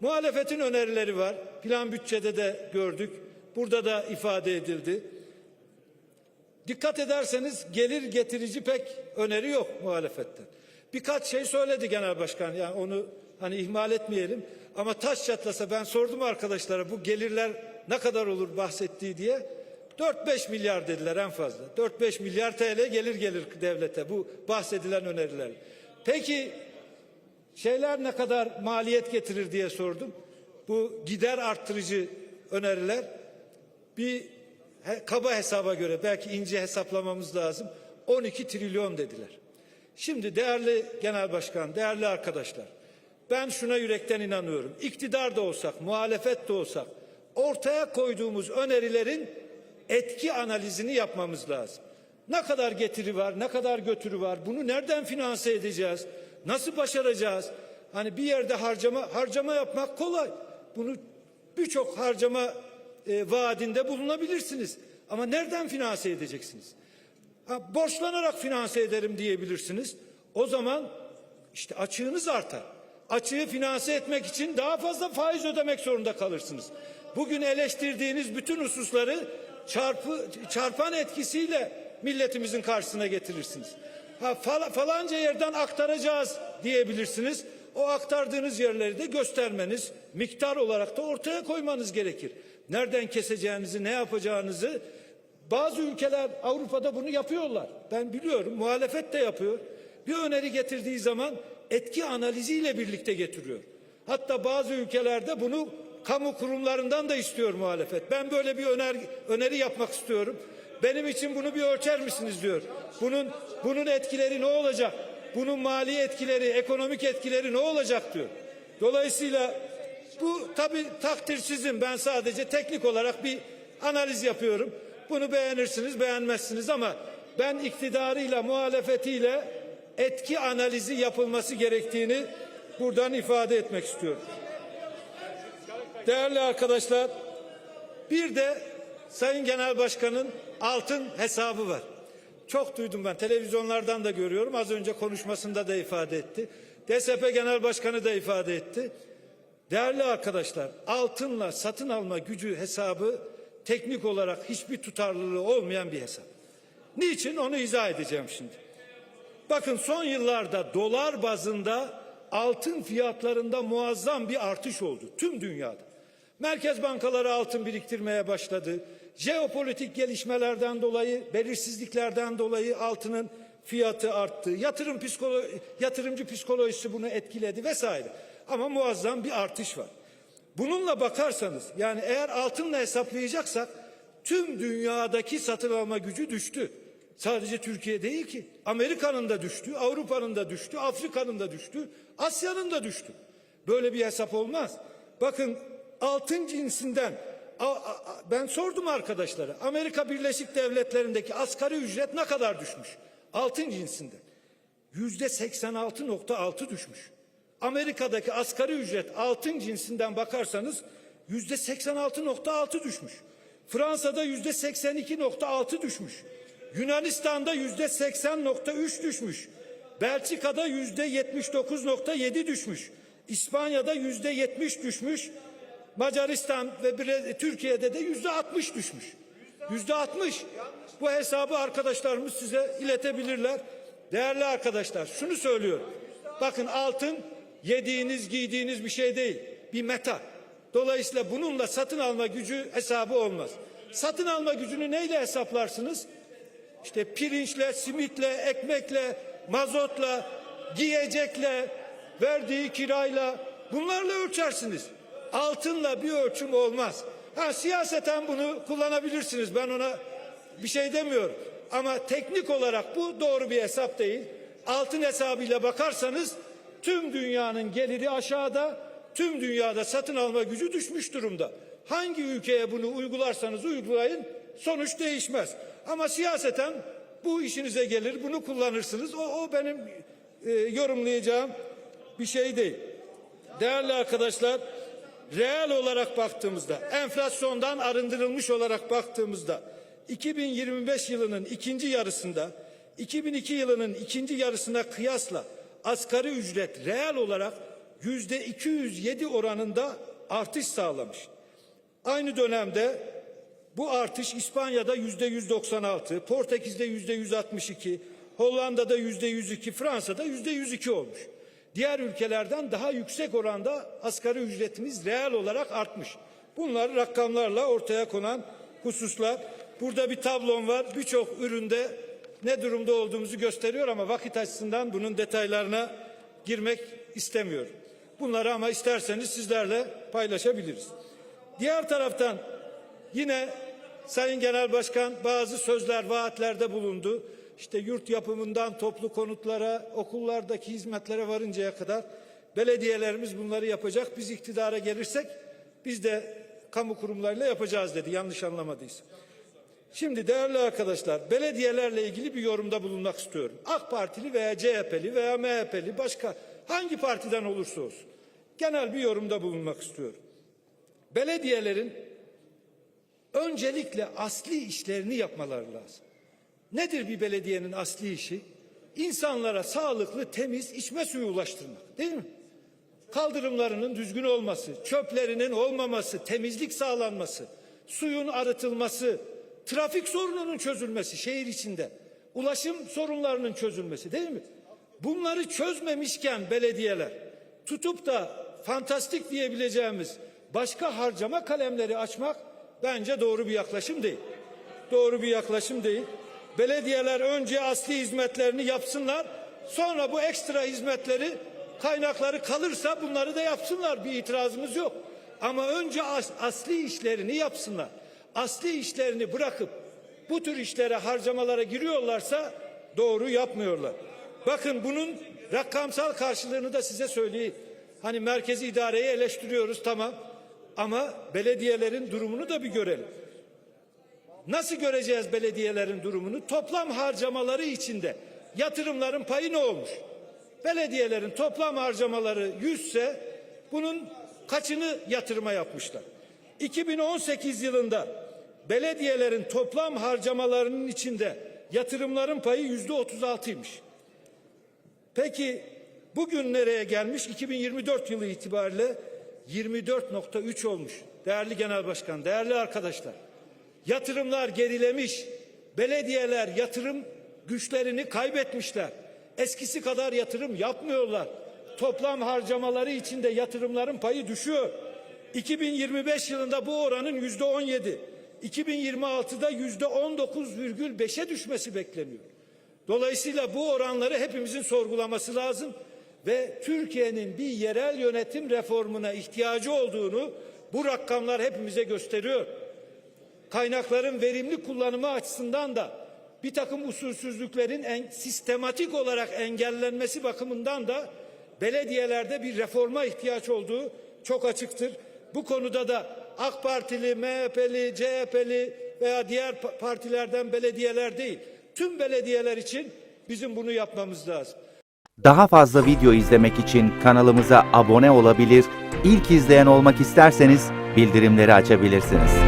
Muhalefetin önerileri var. Plan bütçede de gördük. Burada da ifade edildi. Dikkat ederseniz gelir getirici pek öneri yok muhalefetten. Birkaç şey söyledi genel başkan. Yani onu hani ihmal etmeyelim. Ama taş çatlasa ben sordum arkadaşlara bu gelirler ne kadar olur bahsettiği diye. 4-5 milyar dediler en fazla. 4-5 milyar TL gelir gelir devlete bu bahsedilen öneriler. Peki şeyler ne kadar maliyet getirir diye sordum. Bu gider arttırıcı öneriler bir he- kaba hesaba göre belki ince hesaplamamız lazım. 12 trilyon dediler. Şimdi değerli genel başkan, değerli arkadaşlar. Ben şuna yürekten inanıyorum. İktidar da olsak, muhalefet de olsak ortaya koyduğumuz önerilerin etki analizini yapmamız lazım. Ne kadar getiri var, ne kadar götürü var, bunu nereden finanse edeceğiz, nasıl başaracağız? Hani bir yerde harcama harcama yapmak kolay. Bunu birçok harcama e, vaadinde bulunabilirsiniz. Ama nereden finanse edeceksiniz? Ha, borçlanarak finanse ederim diyebilirsiniz. O zaman işte açığınız artar. Açığı finanse etmek için daha fazla faiz ödemek zorunda kalırsınız. Bugün eleştirdiğiniz bütün hususları çarpı, çarpan etkisiyle milletimizin karşısına getirirsiniz. Ha, fal- falanca yerden aktaracağız diyebilirsiniz. O aktardığınız yerleri de göstermeniz, miktar olarak da ortaya koymanız gerekir. Nereden keseceğinizi, ne yapacağınızı bazı ülkeler Avrupa'da bunu yapıyorlar. Ben biliyorum, muhalefet de yapıyor. Bir öneri getirdiği zaman etki analiziyle birlikte getiriyor. Hatta bazı ülkelerde bunu kamu kurumlarından da istiyor muhalefet. Ben böyle bir öner, öneri yapmak istiyorum. Benim için bunu bir ölçer misiniz diyor. Bunun bunun etkileri ne olacak? Bunun mali etkileri, ekonomik etkileri ne olacak diyor. Dolayısıyla bu tabi takdir sizin. Ben sadece teknik olarak bir analiz yapıyorum. Bunu beğenirsiniz, beğenmezsiniz ama ben iktidarıyla, muhalefetiyle etki analizi yapılması gerektiğini buradan ifade etmek istiyorum. Değerli arkadaşlar, bir de Sayın Genel Başkan'ın altın hesabı var. Çok duydum ben. Televizyonlardan da görüyorum. Az önce konuşmasında da ifade etti. DSP Genel Başkanı da ifade etti. Değerli arkadaşlar, altınla satın alma gücü hesabı teknik olarak hiçbir tutarlılığı olmayan bir hesap. Niçin? Onu izah edeceğim şimdi. Bakın son yıllarda dolar bazında altın fiyatlarında muazzam bir artış oldu tüm dünyada. Merkez bankaları altın biriktirmeye başladı. Jeopolitik gelişmelerden dolayı, belirsizliklerden dolayı altının fiyatı arttı. Yatırım psikolo yatırımcı psikolojisi bunu etkiledi vesaire. Ama muazzam bir artış var. Bununla bakarsanız yani eğer altınla hesaplayacaksak tüm dünyadaki satın alma gücü düştü. Sadece Türkiye değil ki. Amerika'nın da düştü, Avrupa'nın da düştü, Afrika'nın da düştü, Asya'nın da düştü. Böyle bir hesap olmaz. Bakın altın cinsinden ben sordum arkadaşlara. Amerika Birleşik Devletleri'ndeki asgari ücret ne kadar düşmüş? Altın cinsinden. Yüzde 86.6 düşmüş. Amerika'daki asgari ücret altın cinsinden bakarsanız yüzde 86.6 düşmüş. Fransa'da yüzde 82.6 düşmüş. Yunanistan'da yüzde 80.3 düşmüş. Belçika'da yüzde 79.7 düşmüş. İspanya'da yüzde 70 düşmüş. Macaristan ve Türkiye'de de yüzde 60 düşmüş. Yüzde 60. Bu hesabı arkadaşlarımız size iletebilirler. Değerli arkadaşlar şunu söylüyorum. Bakın altın yediğiniz giydiğiniz bir şey değil. Bir meta. Dolayısıyla bununla satın alma gücü hesabı olmaz. Satın alma gücünü neyle hesaplarsınız? İşte pirinçle, simitle, ekmekle, mazotla, giyecekle, verdiği kirayla bunlarla ölçersiniz. Altınla bir ölçüm olmaz. Ha siyaseten bunu kullanabilirsiniz. Ben ona bir şey demiyorum. Ama teknik olarak bu doğru bir hesap değil. Altın hesabıyla bakarsanız tüm dünyanın geliri aşağıda, tüm dünyada satın alma gücü düşmüş durumda. Hangi ülkeye bunu uygularsanız uygulayın sonuç değişmez. Ama siyaseten bu işinize gelir, bunu kullanırsınız. O, o benim e, yorumlayacağım bir şey değil. Değerli arkadaşlar, reel olarak baktığımızda, enflasyondan arındırılmış olarak baktığımızda 2025 yılının ikinci yarısında 2002 yılının ikinci yarısına kıyasla asgari ücret reel olarak yüzde 207 oranında artış sağlamış. Aynı dönemde bu artış İspanya'da yüzde 196, Portekiz'de yüzde 162, Hollanda'da yüzde 102, Fransa'da yüzde 102 olmuş. Diğer ülkelerden daha yüksek oranda asgari ücretimiz reel olarak artmış. Bunlar rakamlarla ortaya konan hususlar. Burada bir tablom var. Birçok üründe ne durumda olduğumuzu gösteriyor ama vakit açısından bunun detaylarına girmek istemiyorum. Bunları ama isterseniz sizlerle paylaşabiliriz. Diğer taraftan yine Sayın Genel Başkan bazı sözler, vaatlerde bulundu. İşte yurt yapımından toplu konutlara, okullardaki hizmetlere varıncaya kadar belediyelerimiz bunları yapacak. Biz iktidara gelirsek biz de kamu kurumlarıyla yapacağız dedi yanlış anlamadıysa. Şimdi değerli arkadaşlar belediyelerle ilgili bir yorumda bulunmak istiyorum. AK Partili veya CHP'li veya MHP'li başka hangi partiden olursa olsun genel bir yorumda bulunmak istiyorum. Belediyelerin öncelikle asli işlerini yapmaları lazım. Nedir bir belediyenin asli işi? İnsanlara sağlıklı, temiz içme suyu ulaştırmak, değil mi? Kaldırımlarının düzgün olması, çöplerinin olmaması, temizlik sağlanması, suyun arıtılması, trafik sorununun çözülmesi şehir içinde, ulaşım sorunlarının çözülmesi değil mi? Bunları çözmemişken belediyeler tutup da fantastik diyebileceğimiz başka harcama kalemleri açmak bence doğru bir yaklaşım değil. Doğru bir yaklaşım değil. Belediyeler önce asli hizmetlerini yapsınlar. Sonra bu ekstra hizmetleri kaynakları kalırsa bunları da yapsınlar. Bir itirazımız yok. Ama önce as- asli işlerini yapsınlar. Asli işlerini bırakıp bu tür işlere harcamalara giriyorlarsa doğru yapmıyorlar. Bakın bunun rakamsal karşılığını da size söyleyeyim. Hani merkezi idareyi eleştiriyoruz tamam. Ama belediyelerin durumunu da bir görelim. Nasıl göreceğiz belediyelerin durumunu? Toplam harcamaları içinde yatırımların payı ne olmuş? Belediyelerin toplam harcamaları 100 ise bunun kaçını yatırıma yapmışlar? 2018 yılında belediyelerin toplam harcamalarının içinde yatırımların payı yüzde 36'ymış. Peki bugün nereye gelmiş? 2024 yılı itibariyle 24.3 olmuş. Değerli Genel Başkan, değerli arkadaşlar. Yatırımlar gerilemiş. Belediyeler yatırım güçlerini kaybetmişler. Eskisi kadar yatırım yapmıyorlar. Toplam harcamaları içinde yatırımların payı düşüyor. 2025 yılında bu oranın yüzde 17, 2026'da yüzde 19,5'e düşmesi bekleniyor. Dolayısıyla bu oranları hepimizin sorgulaması lazım ve Türkiye'nin bir yerel yönetim reformuna ihtiyacı olduğunu bu rakamlar hepimize gösteriyor kaynakların verimli kullanımı açısından da bir takım usulsüzlüklerin en, sistematik olarak engellenmesi bakımından da belediyelerde bir reforma ihtiyaç olduğu çok açıktır. Bu konuda da AK Partili, MHP'li, CHP'li veya diğer pa- partilerden belediyeler değil, tüm belediyeler için bizim bunu yapmamız lazım. Daha fazla video izlemek için kanalımıza abone olabilir, ilk izleyen olmak isterseniz bildirimleri açabilirsiniz.